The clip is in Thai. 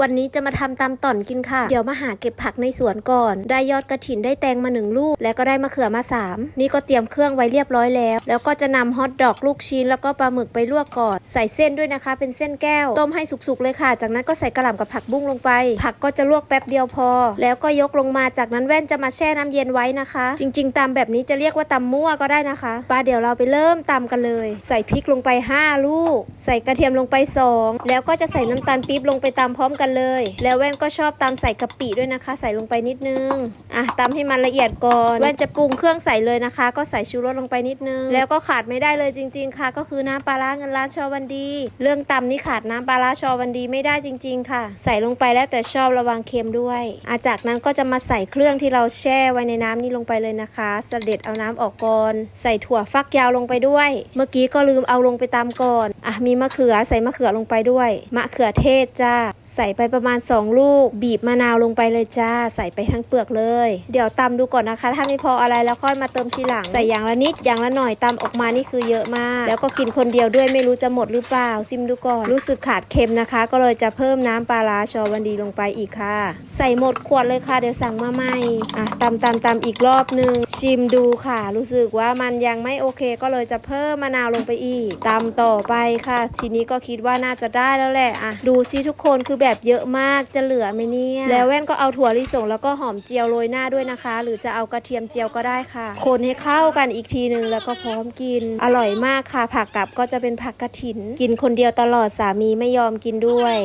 วันนี้จะมาทำตำต่อนกินค่ะ เดี๋ยวมาหาเก็บผักในสวนก่อน ได้ยอดกระถินได้แตงมาหนึ่งลูก แล้วก็ได้มะเขือมาสามนี่ก็เตรียมเครื่องไว้เรียบร้อยแล้ว แล้วก็จะนำฮอทดอกลูกชิ้นแล้วก็ปลาหมึกไปลวกก่อน ใส่เส้นด้วยนะคะ เป็นเส้นแก้ว ต้มให้สุกๆเลยค่ะ จากนั้นก็ใส่กระหล่ำกับผักบุ้งลงไป ผักก็จะลวกแป๊บเดียวพอ แล้วก็ยกลงมาจากนั้นแว่นจะมาแช่น้ำเย็นไว้นะคะ จริง ๆตำแบบนี้จะเรียกว่าตำมั่วก็ได้นะคะปลาเดี๋ยวเราไปเริ่มตำกันเลย ใส่พริกลงไป 5 ลูก ใส่กระเทียมลงไป 2 แล้วก็จะใส่น้ำตาลปี๊บลงไปตำพร้อมกันเลย แล้วแว่นก็ชอบตำใส่กะปิด้วยนะคะ ใส่ลงไปนิดนึงอะตำให้มันละเอียดก่อนแว่นจะปรุงเครื่องใส่เลยนะคะ ก็ใส่ชูรสลงไปนิดนึง แล้วก็ขาดไม่ได้เลยจริง ๆ ค่ะ ก็คือน้ำปลาร้าเงินล้านชอวันดี เรื่องตำนี่ขาดน้ำปลาร้าชอวันดีไม่ได้จริง ๆ ค่ะ ใส่ลงไปแล้วแต่ชอบระวังเค็มด้วยอาจากนั้นก็จะมาใส่เครื่องที่เราแช่ไว้ในน้ำนี้ลงไปเลยนะคะ เสด็จเอาน้ำออกก่อนใส่ถั่วฟักยาวลงไปด้วย เมื่อกี้ก็ลืมเอาลงไปตามก่อนอะมีมะเขือใส่มะเขือลงไปด้วย มะเขือเทศจ้า ใส่ไปประมาณ 2 ลูก บีบมะนาวลงไปเลยจ้า ใส่ไปทั้งเปลือกเลย เดี๋ยวตำดูก่อนนะคะ ถ้าไม่พออะไรแล้วค่อยมาเติมทีหลัง ใส่อย่างละนิดอย่างละหน่อยตำออกมานี่คือเยอะมาก แล้วก็กินคนเดียวด้วยไม่รู้จะหมดหรือเปล่าซิมดูก่อน รู้สึกขาดเค็มนะคะ ก็เลยจะเพิ่มน้ำปลาร้าชอวันดีลงไปอีกค่ะ ใส่หมดขวดเลยค่ะเดี๋ยวสั่งมาใหม่อะตำตำตำอีกรอบนึง ชิมดูค่ะ รู้สึกว่ามันยังไม่โอเค ก็เลยจะเพิ่มมะนาวลงไปอีกตำต่อไปค่ะ ทีนี้ก็คิดว่าน่าจะได้แล้วแหละอะดูซิทุกคนคือแบบเยอะมากจะเหลือไหมเนี่ยแล้วแว่นก็เอาถั่วลิสงแล้วก็หอมเจียวโรยหน้าด้วยนะคะ หรือจะเอากระเทียมเจียวก็ได้ค่ะ คนให้เข้ากันอีกทีนึงแล้วก็พร้อมกิน อร่อยมากค่ะ ผักกับก็จะเป็นผักกระถิน กินคนเดียวตลอดสามีไม่ยอมกินด้วย